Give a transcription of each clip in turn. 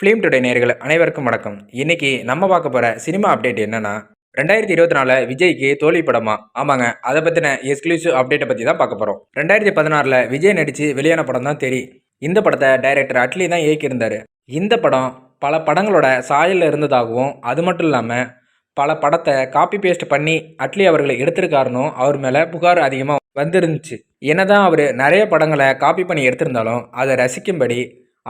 Film today நேர்கள் அனைவருக்கும் வணக்கம். இன்னைக்கு நம்ம பார்க்க போகிற சினிமா அப்டேட் என்னன்னா ரெண்டாயிரத்தி இருபத்தி நாலு விஜய்க்கு தோல்வி படமா? ஆமாங்க. அதை பற்றின எக்ஸ்க்ளூசிவ் அப்டேட்டை பற்றி தான் பார்க்க போகிறோம் ரெண்டாயிரத்தி பதினாறில் விஜய் நடித்து வெளியான படம் தான் தெரி இந்த படத்தை டைரக்டர் அட்லி தான் இயக்கியிருந்தார். இந்த படம் பல படங்களோட சாயலில் இருந்ததாகவும் அது மட்டும் இல்லாமல் பல படத்தை காப்பி பேஸ்ட் பண்ணி அட்லி அவர்களை எடுத்திருக்காருனும் அவர் மேலே புகார் அதிகமாக வந்திருந்துச்சு. என்னதான் அவர் நிறைய படங்களை காப்பி பண்ணி எடுத்திருந்தாலும் அதை ரசிக்கும்படி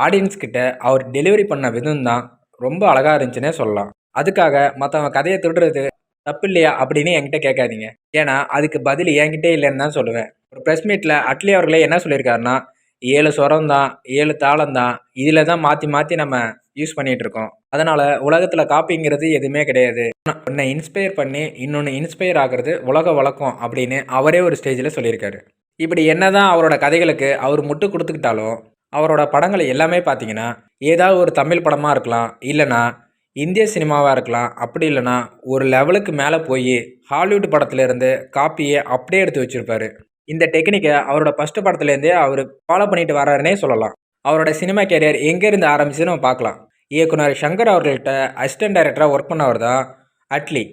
ஆடியன்ஸ் கிட்ட அவர் டெலிவரி பண்ண விதம் தான் ரொம்ப அழகாக இருந்துச்சுன்னே சொல்லலாம். அதுக்காக மற்றவங்க கதையை திருடுறது தப்பு இல்லையா அப்படின்னு என்கிட்ட கேட்காதீங்க. ஏன்னா அதுக்கு பதில் என்கிட்டே இல்லைன்னு தான் சொல்லுவேன். ஒரு ப்ரெஸ் மீட்டில் அட்லி அவர்களே என்ன சொல்லியிருக்காருன்னா ஏழு சுரம் தான் ஏழு தாளம் தான் இதில் தான் மாற்றி மாற்றி நம்ம யூஸ் பண்ணிகிட்டு இருக்கோம். அதனால் உலகத்தில் காப்பிங்கிறது எதுவுமே கிடையாது. உன்னை இன்ஸ்பயர் பண்ணி இன்னொன்று இன்ஸ்பயர் ஆகிறது உலக வழக்கம் அப்படின்னு அவரே ஒரு ஸ்டேஜில் சொல்லியிருக்காரு. இப்படி என்னதான் அவரோட கதைகளுக்கு அவர் முட்டு கொடுத்துக்கிட்டாலும் அவரோட படங்கள் எல்லாமே பார்த்தீங்கன்னா ஏதாவது ஒரு தமிழ் படமாக இருக்கலாம் இல்லைனா இந்திய சினிமாவாக இருக்கலாம் அப்படி இல்லைனா ஒரு லெவலுக்கு மேலே போய் ஹாலிவுட் படத்துலேருந்து காப்பியை அப்படியே எடுத்து வச்சுருப்பாரு. இந்த டெக்னிக்கை அவரோட ஃபஸ்ட்டு படத்துலேருந்தே அவர் ஃபாலோ பண்ணிட்டு வராருனே சொல்லலாம். அவரோட சினிமா கேரியர் எங்கேருந்து ஆரம்பிச்சுன்னு நம்ம பார்க்கலாம். இயக்குனர் சங்கர் அவர்கள்ட்ட அசிஸ்டன்ட் டைரக்டராக ஒர்க் பண்ணவர் தான் அட்லி.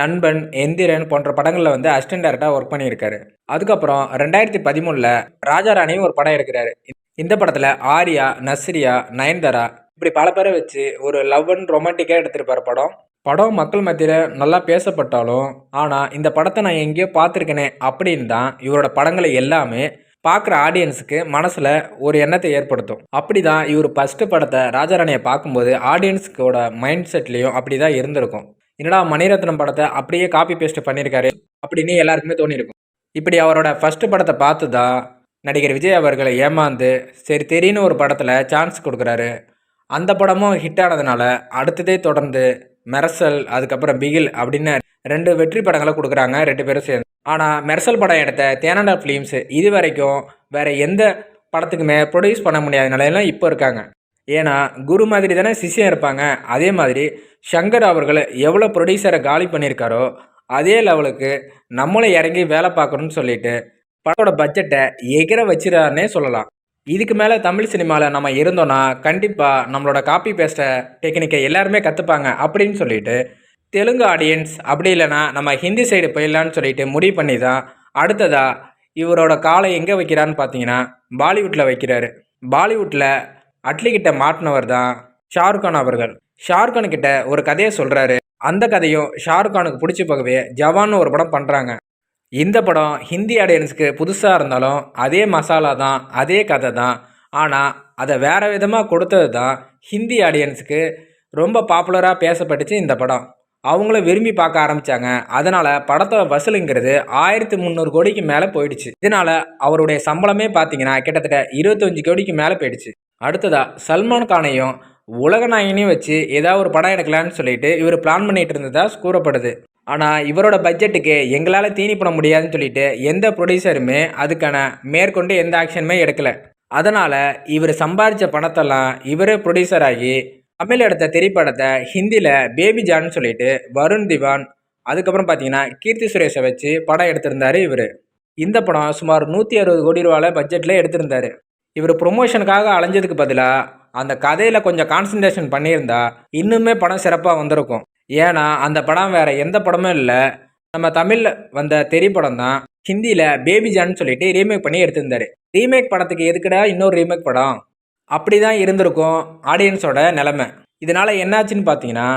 நண்பன் எந்திரன் போன்ற படங்களில் வந்து அசிஸ்டன்ட் டைரக்டராக ஒர்க் பண்ணியிருக்காரு. அதுக்கப்புறம் ரெண்டாயிரத்தி பதிமூணில் ராஜாராணியும் ஒரு படம் எடுக்கிறாரு. இந்த படத்தில் ஆர்யா நஸ்ரியா நயன்தாரா இப்படி பல பேரை வச்சு ஒரு லவ் அண்ட் ரொமான்டிக்காக எடுத்திருப்பார் படம். படம் மக்கள் மத்தியில் நல்லா பேசப்பட்டாலும் ஆனால் இந்த படத்தை நான் எங்கேயோ பார்த்துருக்கேனே அப்படின்னு தான் இவரோட படங்களை எல்லாமே பார்க்குற ஆடியன்ஸுக்கு மனசில் ஒரு எண்ணத்தை ஏற்படுத்தும். அப்படி தான் இவர் ஃபஸ்ட்டு படத்தை ராஜாராணியை பார்க்கும்போது ஆடியன்ஸுக்கோட மைண்ட் செட்லேயும் அப்படி தான் இருந்திருக்கும். என்னடா மணிரத்னம் படத்தை அப்படியே காப்பி பேஸ்ட் பண்ணியிருக்காரு அப்படின்னு எல்லாருக்குமே தோணியிருக்கும். இப்படி அவரோட ஃபஸ்ட்டு படத்தை பார்த்து தான் நடிகர் விஜய் அவர்களை ஏமாந்து சரி தெரியுன்னு ஒரு படத்தில் சான்ஸ் கொடுக்குறாரு. அந்த படமும் ஹிட் ஆனதுனால அடுத்ததே தொடர்ந்து மெரசல் அதுக்கப்புறம் பிகில் அப்படின்னு ரெண்டு வெற்றி படங்களை கொடுக்குறாங்க ரெண்டு பேரும் சேர்ந்து. ஆனால் மெர்சல் படம் எடுத்த தேனண்டா ஃபிலிம்ஸ் இது வரைக்கும் வேறு எந்த படத்துக்குமே ப்ரொடியூஸ் பண்ண முடியாத நிலையெல்லாம் இப்போ இருக்காங்க. ஏன்னா குரு மாதிரி தானே சிஷ்யம் இருப்பாங்க. அதே மாதிரி ஷங்கர் அவர்கள் எவ்வளோ ப்ரொடியூசரை காலி பண்ணியிருக்காரோ அதே லெவலுக்கு நம்மளும் இறங்கி வேலை பார்க்கணும்னு சொல்லிட்டு படத்தோட பட்ஜெட்டை எகிர வச்சிடாருன்னே சொல்லலாம். இதுக்கு மேலே தமிழ் சினிமாவில் நம்ம இருந்தோன்னா கண்டிப்பாக நம்மளோட காப்பி பேஸ்ட்டை டெக்னிக்கை எல்லாருமே கற்றுப்பாங்க அப்படின்னு சொல்லிட்டு தெலுங்கு ஆடியன்ஸ் அப்படி இல்லைன்னா நம்ம ஹிந்தி சைடு போயிடலான்னு சொல்லிட்டு முடிவு பண்ணி தான் அடுத்ததாக இவரோட காலை எங்கே வைக்கிறான்னு பார்த்தீங்கன்னா பாலிவுட்டில் வைக்கிறாரு. பாலிவுட்டில் அட்லிக்கிட்ட மாட்டினவர் தான் ஷாருக்கான் அவர்கள். ஷாருக்கான் கிட்ட ஒரு கதையை சொல்கிறாரு அந்த கதையும் ஷாருக்கானுக்கு பிடிச்ச போகவே ஜவான்னு ஒரு படம் பண்ணுறாங்க இந்த படம் ஹிந்தி ஆடியன்ஸுக்கு புதுசாக இருந்தாலும் அதே மசாலா தான் அதே கதை தான். ஆனால் அதை வேறு விதமாக கொடுத்தது தான் ஹிந்தி ஆடியன்ஸுக்கு ரொம்ப பாப்புலராக பேசப்பட்டுச்சு இந்த படம். அவங்களும் விரும்பி பார்க்க ஆரம்பித்தாங்க அதனால் படத்தோட வசூலுங்கிறது ஆயிரத்தி முந்நூறு கோடிக்கு மேலே போயிடுச்சு. இதனால் அவருடைய சம்பளமே பார்த்தீங்கன்னா கிட்டத்தட்ட இருபத்தஞ்சி கோடிக்கு மேலே போயிடுச்சு. அடுத்ததாக சல்மான் கானையும் உலக நாயினையும் வச்சு ஏதாவது ஒரு படம் எடுக்கலான்னு சொல்லிட்டு இவர் பிளான் பண்ணிகிட்டு இருந்ததா கூறப்படுது. ஆனால் இவரோட பட்ஜெட்டுக்கு எங்களால் தீனி பண்ண முடியாதுன்னு சொல்லிட்டு எந்த ப்ரொடியூசருமே அதுக்கான மேற்கொண்டு எந்த ஆக்ஷனுமே எடுக்கலை. அதனால் இவர் சம்பாதிச்ச பணத்தெல்லாம் இவரே ப்ரொடியூசர் ஆகி தமிழ் எடுத்த திரைப்படத்தை ஹிந்தியில் பேபி ஜான்னு சொல்லிட்டு வருண் திவான் அதுக்கப்புறம் பார்த்தீங்கன்னா கீர்த்தி சுரேஷை வச்சு படம் எடுத்திருந்தார் இவர். இந்த படம் சுமார் நூற்றி அறுபது கோடி ரூபாயில் பட்ஜெட்டில் எடுத்திருந்தார். இவர் ப்ரொமோஷனுக்காக அலைஞ்சதுக்கு பதிலாக அந்த கதையில் கொஞ்சம் கான்சன்ட்ரேஷன் பண்ணியிருந்தா இன்னுமே படம் சிறப்பாக வந்திருக்கும். ஏன்னா அந்த படம் வேறு எந்த படமும் இல்லை. நம்ம தமிழில் வந்த திரைப்படம் தான் ஹிந்தியில் பேபி ஜான்னு சொல்லிட்டு ரீமேக் பண்ணி எடுத்திருந்தாரு. ரீமேக் படத்துக்கு எதுக்குடா இன்னொரு ரீமேக் படம்? அப்படி தான் இருந்திருக்கும் ஆடியன்ஸோட நிலமை. இதனால் என்னாச்சுன்னு பார்த்தீங்கன்னா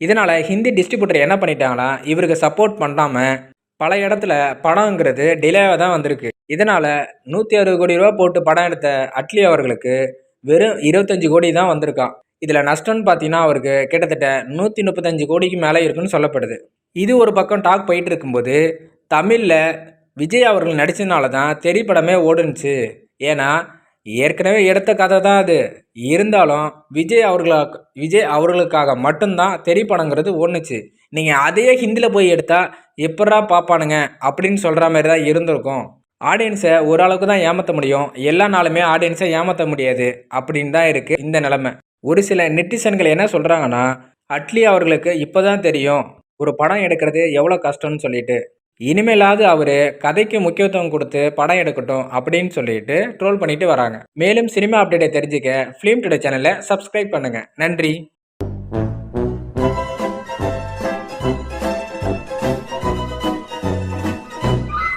இதனால் ஹிந்தி டிஸ்ட்ரிபியூட்டர் என்ன பண்ணிட்டாங்களா இவருக்கு சப்போர்ட் பண்ணாமல் பல இடத்துல படங்கிறது டிலேவாக தான் வந்திருக்கு. இதனால் நூற்றி அறுபது கோடி ரூபா போட்டு படம் எடுத்த அட்லி அவர்களுக்கு வெறும் இருபத்தஞ்சி கோடி தான் வந்திருக்கான். இதில் நஷ்டம்னு பார்த்தீங்கன்னா அவருக்கு கிட்டத்தட்ட நூற்றி முப்பத்தஞ்சு கோடிக்கு மேலே இருக்குன்னு சொல்லப்படுது. இது ஒரு பக்கம் டாக் போயிட்டு இருக்கும்போது தமிழில் விஜய் அவர்கள் நடித்ததுனால தான் திரைப்படமே ஓடுனுச்சு. ஏன்னா ஏற்கனவே எடுத்த கதை தான் அது. இருந்தாலும் விஜய் அவர்களா விஜய் அவர்களுக்காக மட்டும்தான் திரைப்படங்கிறது ஒன்றுச்சு நீங்கள் அதையே ஹிந்தியில் போய் எடுத்தால் எப்படா பார்ப்பானுங்க அப்படின்னு சொல்கிற மாதிரி தான் இருந்திருக்கும். ஆடியன்ஸை ஓரளவுக்கு தான் ஏமாற்ற முடியும். எல்லா நாளுமே ஆடியன்ஸை ஏமாற்ற முடியாது. அப்படின்னு தான் இருக்குது இந்த நிலமை. ஒரு சில நெட்டிசன்கள் என்ன சொல்கிறாங்கன்னா அட்லி அவர்களுக்கு இப்போ தான் தெரியும். ஒரு படம் எடுக்கிறது எவ்வளோ கஷ்டம்னு சொல்லிட்டு. இனிமேலாவது அவர் கதைக்கு முக்கியத்துவம் கொடுத்து படம் எடுக்கட்டும் அப்படின்னு சொல்லிட்டு ட்ரோல் பண்ணிட்டு வராங்க. மேலும் சினிமா அப்டேட்டை தெரிஞ்சுக்க ஃபிலிம் டுடே சேனலை சப்ஸ்கிரைப் பண்ணுங்கள் நன்றி.